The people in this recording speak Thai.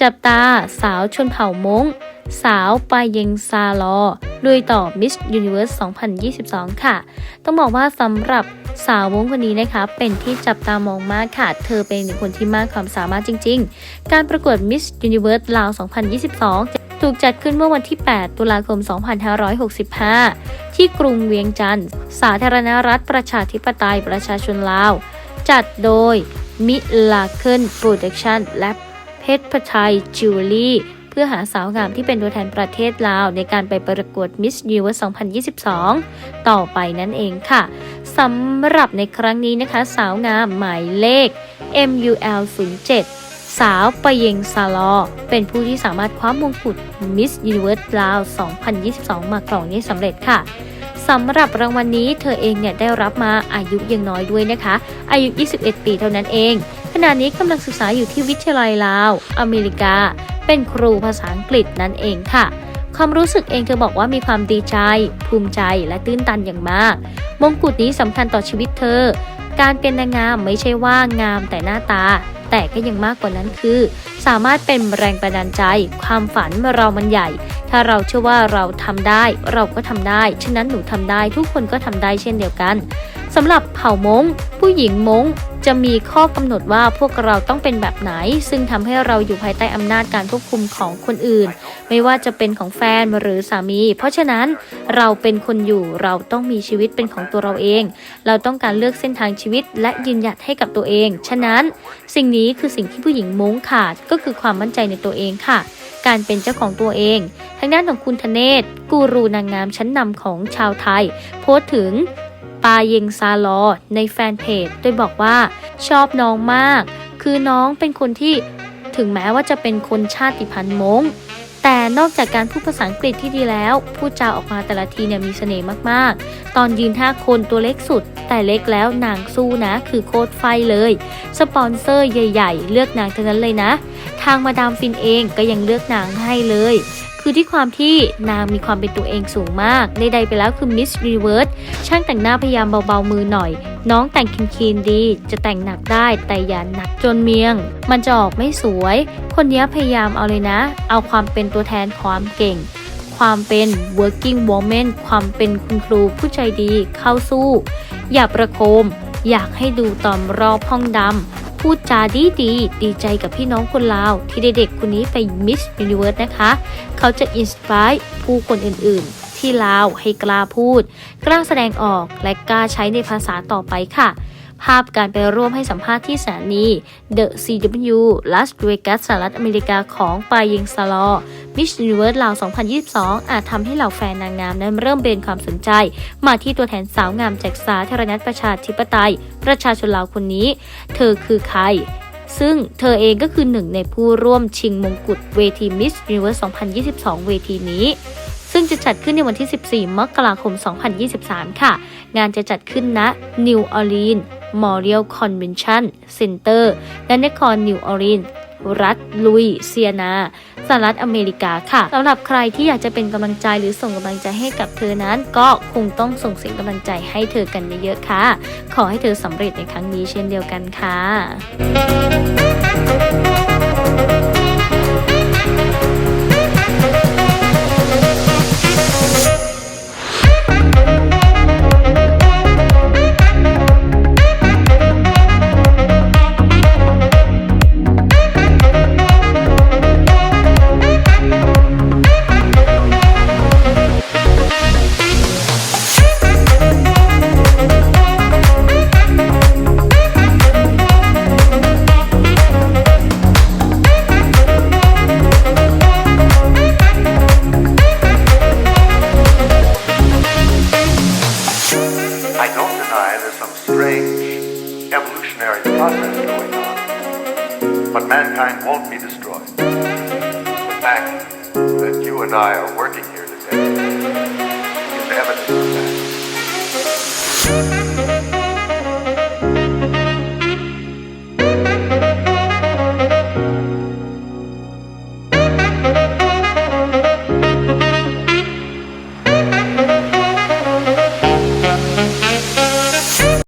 จับตาสาวชนเผ่ามงสาวปาเยงซาลอลุยต่อ Miss Universe 2022 ค่ะ ต้องบอกว่าสำหรับสาวมงคนนี้นะคะเป็นที่จับตามองมากค่ะ เธอเป็นหนึ่งคนที่มากความสามารถจริง ๆ การประกวด Miss Universe ลาว 2022 ถูกจัดขึ้นเมื่อวันที่ 8 ตุลาคม 2565 ที่กรุงเวียงจันทร์ สาธารณรัฐประชาธิปไตยประชาชนลาว จัดโดยมิลาเคิลโปรดักชันและ ชรพชัยจิวเวลรี่เพื่อหาสาวงามที่เป็นตัวแทนประเทศลาว ในการไปประกวด Miss Universe 2022 ต่อไปนั่นเองค่ะสำหรับในครั้งนี้นะคะ สาวงามหมายเลข MUL 07สาวปะเยงซาลอ เป็นผู้ที่สามารถคว้ามงกุฎ Miss Universe ลาว 2022 มาครองนี้สำเร็จค่ะสำหรับรางวัลนนี้เธอเองเนี่ยได้รับมาอายุยังน้อยด้วยนะคะ อายุ 21 ปีเท่านั้นเอง ณะนี้กำลังศึกษาอยู่ที่วิทยาลัยลาว อเมริกา เป็นครูภาษาอังกฤษนั่นเองค่ะ ความรู้สึกเองเธอบอกว่ามีความดีใจ ภูมิใจและตื้นตันอย่างมาก มงกุฎนี้สำคัญต่อชีวิตเธอ การเป็นนางงามไม่ใช่ว่างามแต่หน้าตา แต่ก็ยังมากกว่านั้นคือ สามารถเป็นแรงบันดาลใจ ความฝันเรามันใหญ่ ถ้าเราเชื่อว่าเราทำได้ เราก็ทำได้ ฉะนั้นหนูทำได้ทุกคนก็ทำได้เช่นเดียวกันสำหรับเผ่ามงผู้หญิงมงจะมีข้อกำหนดว่าพวกเราต้องเป็นแบบไหน ซึ่งทำให้เราอยู่ภายใต้อำนาจการควบคุมของคนอื่น ไม่ว่าจะเป็นของแฟนหรือสามี เพราะฉะนั้นเราเป็นคนอยู่เราต้องมีชีวิตเป็นของตัวเราเอง เราต้องการเลือกเส้นทางชีวิตและยืนหยัดให้กับตัวเอง ฉะนั้น สิ่งนี้คือสิ่งที่ผู้หญิงมงขาดก็คือความมั่นใจในตัวเองค่ะ การเป็นเจ้าของตัวเอง ทางด้านของคุณธเนศกูรูนางงามชั้นนำของชาวไทย โพสต์ถึงปาเยงซาลอในแฟนเพจโดยบอกว่า ชอบน้องมาก คือน้องเป็นคนที่ถึงแม้ว่าจะเป็นคนชาติพันธุ์มง แต่นอกจากการพูดภาษาอังกฤษที่ดีแล้วพูดจาออกมาแต่ละทีเนี่ยมีเสน่ห์มากๆ ตอนยืนท่าคนตัวเล็กสุด แต่เล็กแล้วนางสู้นะ คือโคตรไฟเลย สปอนเซอร์ใหญ่ ๆ เลือกนางทั้งนั้นเลยนะ ทางมาดามฟินเองก็ยังเลือกนางให้เลย คือที่ความที่นางมีความเป็นตัวเองสูงมากในใดไปแล้วคือ Miss Universe ช่างแต่งหน้าพยายามเบาๆมือหน่อย น้องแต่งคีนๆดี จะแต่งหนักได้แต่อย่าหนักจนเมียง มันจะออกไม่สวย คนนี้พยายามเอาเลยนะ เอาความเป็นตัวแทนความเก่ง ความเป็น working woman ความเป็นคุณครูผู้ใจดีเข้าสู้ อย่าประโคม อยากให้ดูตอนรอบห้องดำ พูดจาดีดีๆดีใจกับพี่น้องคนลาว ที่ได้เด็กคนนี้ไปมิสยูนิเวิร์สนะคะ เขาจะอินสปายผู้คนอื่นๆ ที่ลาวให้กล้าพูด กล้าแสดงออกและกล้าใช้ในภาษาต่อไปค่ะ ภาพการไปร่วมให้สัมภาษณ์ที่สถานี The CW Las Vegas สหรัฐอเมริกาของปายิงซาลอ Miss Universe ลาว 2022 อาจทำให้เหล่าแฟนนางงามนั้นเริ่มเบนความสนใจ มาที่ตัวแทนสาวงามจากสาธารณรัฐประชาธิปไตย ประชาชนลาวคนนี้ เธอคือใครซึ่งเธอเองก็คือหนึ่งในผู้ร่วมชิงมงกุฎเวที Miss Universe 2022 เวทีนี้ ซึ่งจะจัดขึ้นในวันที่ 14 มกราคม 2023 ค่ะ งานจะจัดขึ้นณนิวออร์ลีน มอริเอลคอนเวนชั่นเซ็นเตอร์และนครนิวออรินรัฐลุยเซียนาสหรัฐอเมริกาค่ะสำหรับใครที่อยากจะเป็นกำลังใจหรือส่งกำลังใจให้กับเธอนั้น ก็คงต้องส่งเสียงกำลังใจให้เธอกันเยอะๆค่ะ ขอให้เธอสำเร็จในครั้งนี้เช่นเดียวกันค่ะ going on, but mankind won't be destroyed. The fact that you and I are working